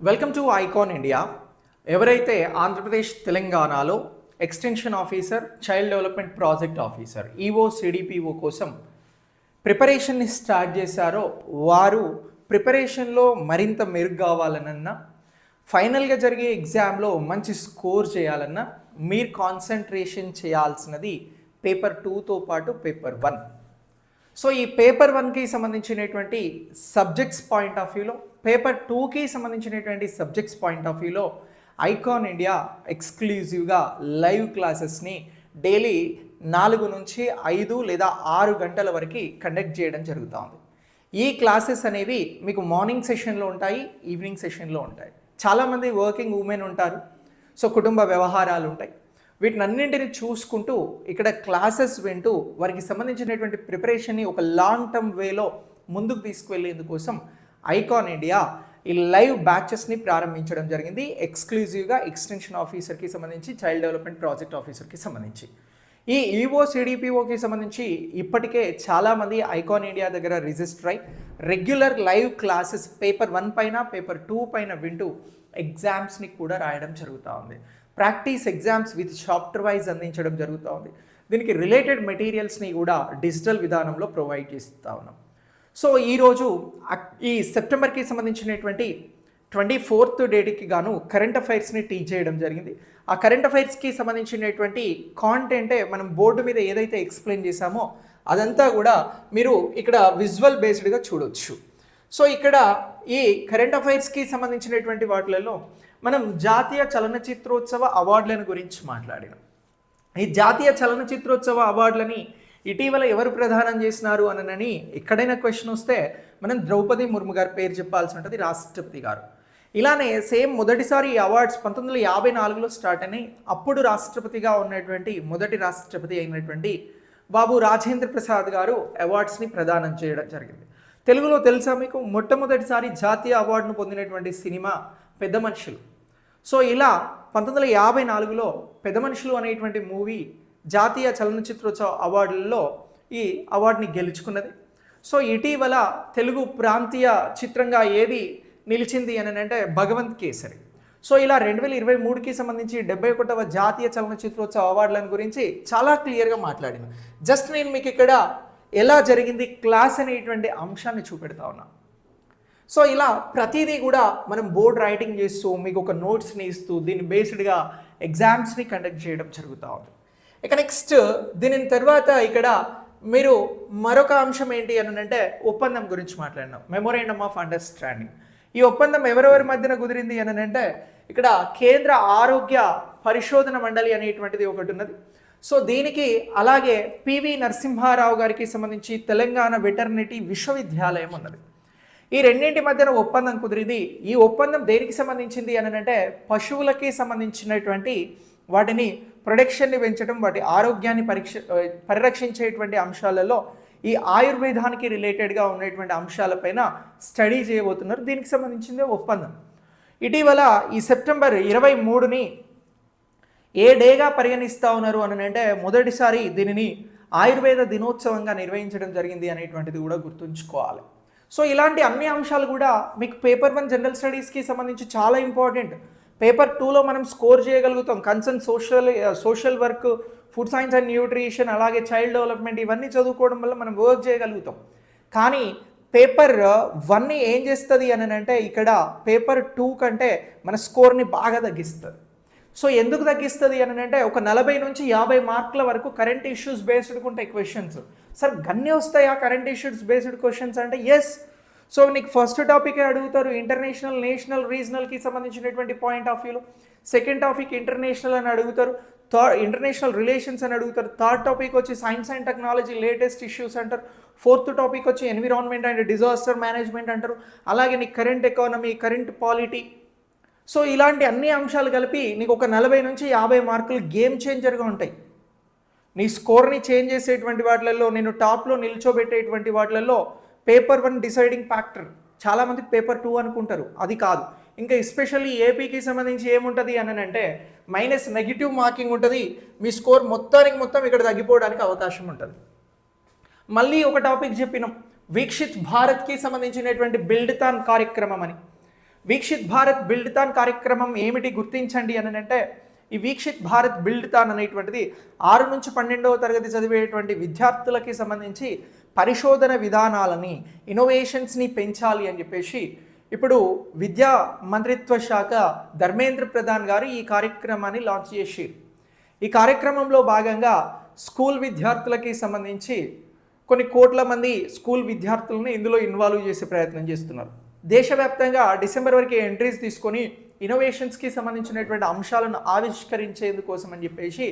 Welcome to icon India ఎవరైతే ఆంధ్రప్రదేశ్ తెలంగాణలో extension officer child development project officer EO CDPO కోసం ప్రిపరేషన్ని స్టార్ట్ చేశారో వారు ప్రిపరేషన్లో మరింత మెరుగు కావాలనన్నా ఫైనల్గా జరిగే ఎగ్జామ్లో మంచి స్కోర్ చేయాలన్నా మీరు కాన్సన్ట్రేషన్ చేయాల్సినది పేపర్ టూతో పాటు పేపర్ వన్ సో ఈ పేపర్ వన్కి సంబంధించినటువంటి సబ్జెక్ట్స్ పాయింట్ ఆఫ్ వ్యూలో పేపర్ టూకి సంబంధించినటువంటి సబ్జెక్ట్స్ పాయింట్ ఆఫ్ వ్యూలో ఐకాన్ ఇండియా ఎక్స్క్లూజివ్గా లైవ్ క్లాసెస్ని డైలీ నాలుగు నుంచి ఐదు లేదా ఆరు గంటల వరకు కండక్ట్ చేయడం జరుగుతుంది ఈ క్లాసెస్ అనేవి మీకు మార్నింగ్ సెషన్లో ఉంటాయి ఈవినింగ్ సెషన్లో ఉంటాయి. చాలామంది వర్కింగ్ ఉమెన్ ఉంటారు సో కుటుంబ వ్యవహారాలు ఉంటాయి. వీటినన్నింటిని చూసుకుంటూ ఇక్కడ క్లాసెస్ వింటూ వారికి సంబంధించినటువంటి ప్రిపరేషన్ని ఒక లాంగ్ టర్మ్ వేలో ముందుకు తీసుకువెళ్ళేందుకోసం ఐకాన్ ఇండియా ఈ లైవ్ బ్యాచెస్ని ప్రారంభించడం జరిగింది. ఎక్స్క్లూజివ్గా ఎక్స్టెన్షన్ ఆఫీసర్కి సంబంధించి చైల్డ్ డెవలప్మెంట్ ప్రాజెక్ట్ ఆఫీసర్కి సంబంధించి. ఈ ఈఓ సిడిపిఓకి సంబంధించి ఇప్పటికే చాలామంది ఐకాన్ ఇండియా దగ్గర రిజిస్టర్ అయి regular live classes paper one పైన పేపర్ టూ పైన వింటూ ఎగ్జామ్స్ని కూడా రాయడం జరుగుతూ ఉంది. Practice exams with chapter wise అందించడం జరుగుతూ ఉంది. దీనికి రిలేటెడ్ మెటీరియల్స్ని కూడా డిజిటల్ విధానంలో ప్రొవైడ్ చేస్తూ ఉన్నాం. సో ఈరోజు ఈ సెప్టెంబర్కి సంబంధించినటువంటి ట్వంటీ ఫోర్త్ డేట్కి గాను కరెంట్ అఫైర్స్ని టీచ్ చేయడం జరిగింది. ఆ కరెంట్ అఫైర్స్కి సంబంధించినటువంటి కాంటెంటే మనం బోర్డు మీద ఏదైతే ఎక్స్ప్లెయిన్ చేశామో అదంతా కూడా మీరు ఇక్కడ విజువల్ బేస్డ్గా చూడొచ్చు. సో ఇక్కడ ఈ కరెంట్ అఫైర్స్కి సంబంధించినటువంటి వాటిలలో మనం జాతీయ చలనచిత్రోత్సవ అవార్డులను గురించి మాట్లాడినాం. ఈ జాతీయ చలనచిత్రోత్సవ అవార్డులని ఇటీవల ఎవరు ప్రదానం చేసినారు అనని ఎక్కడైనా క్వశ్చన్ వస్తే మనం ద్రౌపది ముర్ము గారి పేరు చెప్పాల్సి ఉంటుంది రాష్ట్రపతి గారు. ఇలానే సేమ్ మొదటిసారి ఈ అవార్డ్స్ పంతొమ్మిది వందల యాభై నాలుగులో స్టార్ట్ అయినాయి. అప్పుడు రాష్ట్రపతిగా ఉన్నటువంటి మొదటి రాష్ట్రపతి అయినటువంటి బాబు రాజేంద్ర ప్రసాద్ గారు అవార్డ్స్ని ప్రదానం చేయడం జరిగింది. తెలుగులో తెలుసా మీకు? మొట్టమొదటిసారి జాతీయ అవార్డును పొందినటువంటి సినిమా పెద్ద మనుషులు సో ఇలా పంతొమ్మిది వందల యాభై నాలుగులో పెద్ద మనుషులు అనేటువంటి మూవీ జాతీయ చలనచిత్రోత్సవ అవార్డులలో ఈ అవార్డుని గెలుచుకున్నది. సో ఇటీవల తెలుగు ప్రాంతీయ చిత్రంగా ఏది నిలిచింది అని అంటే భగవంత్ కేసరి. సో ఇలా రెండు వేల ఇరవై మూడుకి సంబంధించి డెబ్బై ఒకటవ జాతీయ చలనచిత్రోత్సవ అవార్డులను గురించి చాలా క్లియర్గా మాట్లాడిన జస్ట్ నేను మీకు ఇక్కడ ఎలా జరిగింది క్లాస్ అనేటువంటి అంశాన్ని చూపెడతా ఉన్నా. సో ఇలా ప్రతిదీ కూడా మనం బోర్డ్ రైటింగ్ చేస్తూ మీకు ఒక నోట్స్ని ఇస్తూ దీన్ని బేస్డ్గా ఎగ్జామ్స్ని కండక్ట్ చేయడం జరుగుతూ ఉంది. ఇక నెక్స్ట్ దీని తర్వాత ఇక్కడ మీరు మరొక అంశం ఏంటి అని అంటే ఒప్పందం గురించి మాట్లాడినాం. మెమోరేండమ్ ఆఫ్ అండర్స్టాండింగ్ ఈ ఒప్పందం ఎవరెవరి మధ్యన కుదిరింది అని అంటే ఇక్కడ కేంద్ర ఆరోగ్య పరిశోధన మండలి అనేటువంటిది ఒకటి ఉన్నది. సో దీనికి అలాగే పివి నరసింహారావు గారికి సంబంధించి తెలంగాణ వెటర్నిటీ విశ్వవిద్యాలయం ఉన్నది. ఈ రెండింటి మధ్యన ఒప్పందం కుదిరింది. ఈ ఒప్పందం దేనికి సంబంధించింది అని అంటే పశువులకి సంబంధించినటువంటి వాటిని ప్రొడక్షన్ని పెంచడం వాటి ఆరోగ్యాన్ని పరీక్ష పరిరక్షించేటువంటి అంశాలలో ఈ ఆయుర్వేదానికి రిలేటెడ్గా ఉన్నటువంటి అంశాలపైన స్టడీ చేయబోతున్నారు. దీనికి సంబంధించింది ఒప్పందం. ఇటీవల ఈ సెప్టెంబర్ ఇరవై మూడుని ఏ డేగా పరిగణిస్తూ ఉన్నారు అని అంటే మొదటిసారి దీనిని ఆయుర్వేద దినోత్సవంగా నిర్వహించడం జరిగింది అనేటువంటిది కూడా గుర్తుంచుకోవాలి. సో ఇలాంటి అన్ని అంశాలు కూడా మీకు పేపర్ వన్ జనరల్ స్టడీస్కి సంబంధించి చాలా ఇంపార్టెంట్. పేపర్ టూలో మనం స్కోర్ చేయగలుగుతాం. Concern social social work food science and nutrition అలాగే చైల్డ్ డెవలప్మెంట్ ఇవన్నీ చదువుకోవడం వల్ల మనం వర్క్ చేయగలుగుతాం. కానీ పేపర్ వన్ని ఏం చేస్తుంది అని అంటే ఇక్కడ పేపర్ టూ కంటే మన స్కోర్ని బాగా తగ్గిస్తుంది. సో ఎందుకు తగ్గిస్తుంది అని అంటే ఒక నలభై నుంచి యాభై మార్కుల వరకు కరెంట్ ఇష్యూస్ బేస్డ్ ఉంటాయి క్వశ్చన్స్. సార్ గన్ని వస్తాయా కరెంట్ ఇష్యూస్ బేస్డ్ క్వశ్చన్స్ అంటే ఎస్ సో నీకు ఫస్ట్ టాపిక్ అడుగుతారు? ఇంటర్నేషనల్ నేషనల్ రీజనల్కి సంబంధించినటువంటి పాయింట్ ఆఫ్ వ్యూలో సెకండ్ టాపిక్ ఇంటర్నేషనల్ అని అడుగుతారు. థర్డ్ ఇంటర్నేషనల్ రిలేషన్స్ అని అడుగుతారు. థర్డ్ టాపిక్ వచ్చి science and technology latest issues అంటారు. ఫోర్త్ టాపిక్ వచ్చి ఎన్విరాన్మెంట్ అండ్ డిజాస్టర్ మేనేజ్మెంట్ అంటారు. అలాగే నీకు current economy current polity so ఇలాంటి అన్ని అంశాలు కలిపి నీకు ఒక నలభై నుంచి యాభై మార్కులు గేమ్ చేంజర్గా ఉంటాయి. నీ స్కోర్ని చేంజ్ చేసేటువంటి వాటిలలో నేను టాప్లో నిల్చోబెట్టేటువంటి వాటిలలో పేపర్ వన్ డిసైడింగ్ ఫ్యాక్టర్. చాలామంది పేపర్ టూ అనుకుంటారు. అది కాదు. ఇంకా ఎస్పెషల్లీ ఏపీకి సంబంధించి ఏముంటుంది అని అంటే మైనస్ నెగిటివ్ మార్కింగ్ ఉంటుంది. మీ స్కోర్ మొత్తానికి మొత్తం ఇక్కడ తగ్గిపోవడానికి అవకాశం ఉంటుంది. మళ్ళీ ఒక టాపిక్ చెప్పినాం. వీక్షిత్ భారత్కి సంబంధించినటువంటి బిల్డ్తాన్ కార్యక్రమం అని. వీక్షిత్ భారత్ బిల్డ్తాన్ కార్యక్రమం ఏమిటి గుర్తించండి అని అంటే ఈ వీక్షిత్ భారత్ బిల్డ్తాన్ అనేటువంటిది ఆరు నుంచి పన్నెండవ తరగతి చదివేటువంటి విద్యార్థులకి సంబంధించి పరిశోధన విధానాలని ఇన్నోవేషన్స్ని పెంచాలి అని చెప్పేసి ఇప్పుడు విద్యా మంత్రిత్వ శాఖ ధర్మేంద్ర ప్రధాన్ గారు ఈ కార్యక్రమాన్ని లాంచ్ చేసి ఈ కార్యక్రమంలో భాగంగా స్కూల్ విద్యార్థులకి సంబంధించి కొన్ని కోట్ల మంది స్కూల్ విద్యార్థులను ఇందులో ఇన్వాల్వ్ చేసే ప్రయత్నం చేస్తున్నారు. దేశవ్యాప్తంగా డిసెంబర్ వరకు ఎంట్రీస్ తీసుకొని ఇన్నోవేషన్స్కి సంబంధించినటువంటి అంశాలను ఆవిష్కరించేందుకోసం అని చెప్పేసి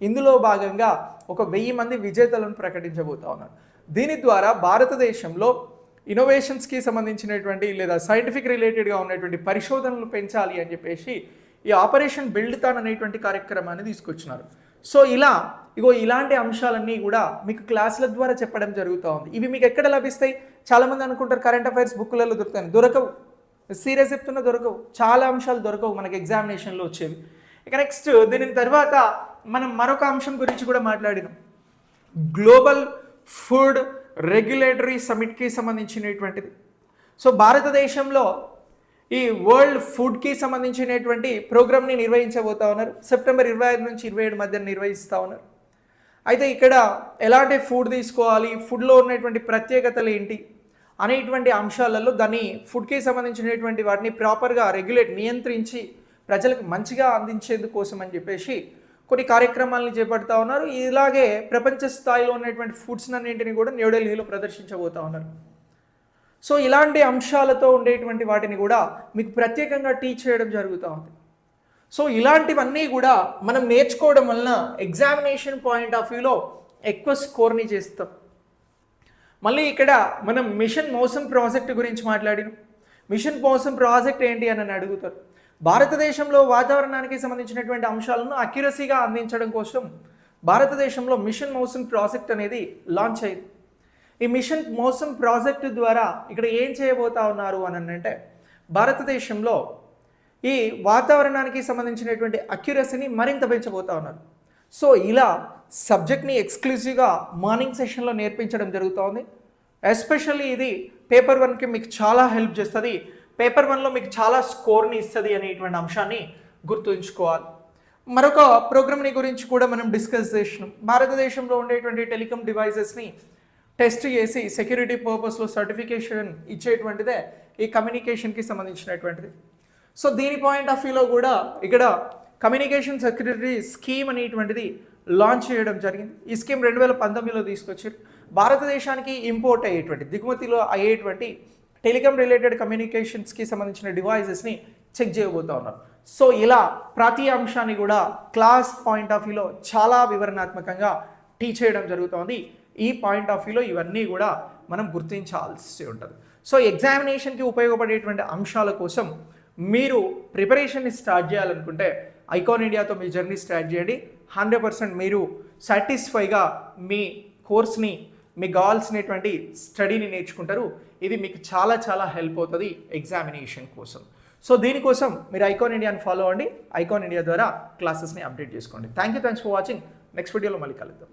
ఇందులో భాగంగా ఒక వెయ్యి మంది విజేతలను ప్రకటించబోతా ఉన్నారు. దీని ద్వారా భారతదేశంలో ఇన్నోవేషన్స్కి సంబంధించినటువంటి లేదా సైంటిఫిక్ రిలేటెడ్గా ఉన్నటువంటి పరిశోధనలు పెంచాలి అని చెప్పేసి ఈ ఆపరేషన్ బిల్డ్ తాన్ అనేటువంటి కార్యక్రమాన్ని తీసుకొచ్చినారు. సో ఇలా ఇగో ఇలాంటి అంశాలన్నీ కూడా మీకు క్లాసుల ద్వారా చెప్పడం జరుగుతూ ఉంది. ఇవి మీకు ఎక్కడ లభిస్తాయి? చాలామంది అనుకుంటారు కరెంట్ అఫైర్స్ బుక్లలో దొరుకుతాయి దొరకవు. సీరియస్ చెప్తున్నా దొరకవు. చాలా అంశాలు దొరకవు మనకి ఎగ్జామినేషన్లో వచ్చేవి. ఇక నెక్స్ట్ దీని తర్వాత మనం మరొక అంశం గురించి కూడా మాట్లాడినాం. గ్లోబల్ ఫుడ్ రెగ్యులేటరీ సమిట్కి సంబంధించినటువంటిది. సో భారతదేశంలో ఈ వరల్డ్ ఫుడ్కి సంబంధించినటువంటి ప్రోగ్రామ్ని నిర్వహించబోతా ఉన్నారు. సెప్టెంబర్ ఇరవై ఐదు నుంచి ఇరవై ఏడు మధ్య నిర్వహిస్తూ ఉన్నారు. అయితే ఇక్కడ ఎలాంటి ఫుడ్ తీసుకోవాలి ఫుడ్లో ఉన్నటువంటి ప్రత్యేకతలు ఏంటి అనేటువంటి అంశాలలో దాన్ని ఫుడ్కి సంబంధించినటువంటి వాటిని ప్రాపర్గా రెగ్యులేట్ నియంత్రించి ప్రజలకు మంచిగా అందించేందుకోసం అని చెప్పేసి కొన్ని కార్యక్రమాలను చేపడతా ఉన్నారు. ఇలాగే ప్రపంచ స్థాయిలో ఉన్నటువంటి ఫుడ్స్ అన్నింటినీ కూడా న్యూఢిల్లీలో ప్రదర్శించబోతా ఉన్నారు. సో ఇలాంటి అంశాలతో ఉండేటువంటి వాటిని కూడా మీకు ప్రత్యేకంగా టీచ్ చేయడం జరుగుతూ ఉంది. సో ఇలాంటివన్నీ కూడా మనం నేర్చుకోవడం వలన ఎగ్జామినేషన్ పాయింట్ ఆఫ్ వ్యూలో ఎక్కువ స్కోర్ని చేస్తాం. మళ్ళీ ఇక్కడ మనం మిషన్ మోసం ప్రాజెక్ట్ గురించి మాట్లాడినాం. మిషన్ కోసం ప్రాజెక్ట్ ఏంటి అని అడుగుతారు. భారతదేశంలో వాతావరణానికి సంబంధించినటువంటి అంశాలను అక్యురసీగా అందించడం కోసం భారతదేశంలో మిషన్ మోసం ప్రాజెక్ట్ అనేది లాంచ్ అయింది. ఈ మిషన్ మోసం ప్రాజెక్టు ద్వారా ఇక్కడ ఏం చేయబోతా ఉన్నారు అని అంటే భారతదేశంలో ఈ వాతావరణానికి సంబంధించినటువంటి అక్యురసీని మరింత పెంచబోతా ఉన్నారు. సో ఇలా సబ్జెక్ట్ని ఎక్స్క్లూజివ్గా మార్నింగ్ సెషన్లో నేర్పించడం జరుగుతోంది. ఎస్పెషల్లీ ఇది పేపర్ వన్కి మీకు చాలా హెల్ప్ చేస్తుంది. పేపర్ వన్లో మీకు చాలా స్కోర్ని ఇస్తుంది అనేటువంటి అంశాన్ని గుర్తుంచుకోవాలి. మరొక ప్రోగ్రామ్ని గురించి కూడా మనం డిస్కస్ చేసినాం. భారతదేశంలో ఉండేటువంటి టెలికం డివైజెస్ని టెస్ట్ చేసి సెక్యూరిటీ పర్పస్లో సర్టిఫికేషన్ ఇచ్చేటువంటిదే ఈ కమ్యూనికేషన్కి సంబంధించినటువంటిది. సో దీని పాయింట్ ఆఫ్ వ్యూలో కూడా ఇక్కడ కమ్యూనికేషన్ సెక్యూరిటీ స్కీమ్ అనేటువంటిది లాంచ్ చేయడం జరిగింది. ఈ స్కీమ్ రెండు వేల పంతొమ్మిదిలో తీసుకొచ్చారు భారతదేశానికి ఇంపోర్ట్ అయ్యేటువంటి దిగుమతిలో అయ్యేటువంటి టెలికాం రిలేటెడ్ కమ్యూనికేషన్స్కి సంబంధించిన డివైజెస్ని చెక్ చేయబోతా ఉన్నారు. సో ఇలా ప్రతి అంశాన్ని కూడా క్లాస్ పాయింట్ ఆఫ్ వ్యూలో చాలా వివరణాత్మకంగా టీచ్ చేయడం జరుగుతోంది. ఈ పాయింట్ ఆఫ్ వ్యూలో ఇవన్నీ కూడా మనం గుర్తించాల్సి ఉంటుంది. సో ఎగ్జామినేషన్కి ఉపయోగపడేటువంటి అంశాల కోసం మీరు ప్రిపరేషన్ని స్టార్ట్ చేయాలనుకుంటే ఐకాన్ ఇండియాతో మీ జర్నీ స్టార్ట్ చేయండి. హండ్రెడ్ పర్సెంట్ మీరు సాటిస్ఫైగా మీ కోర్స్ని మీకు కావాల్సినటువంటి స్టడీని నేర్చుకుంటారు. ఇది మీకు చాలా చాలా హెల్ప్ అవుతుంది ఎగ్జామినేషన్ కోసం. సో దీనికోసం మీరు ఐకాన్ ఇండియాని ఫాలో అవ్వండి. ఐకాన్ ఇండియా ద్వారా క్లాసెస్ని అప్డేట్ చేసుకోండి. Thank you thanks for watching. Next వీడియోలో మళ్ళీ కలుద్దాం.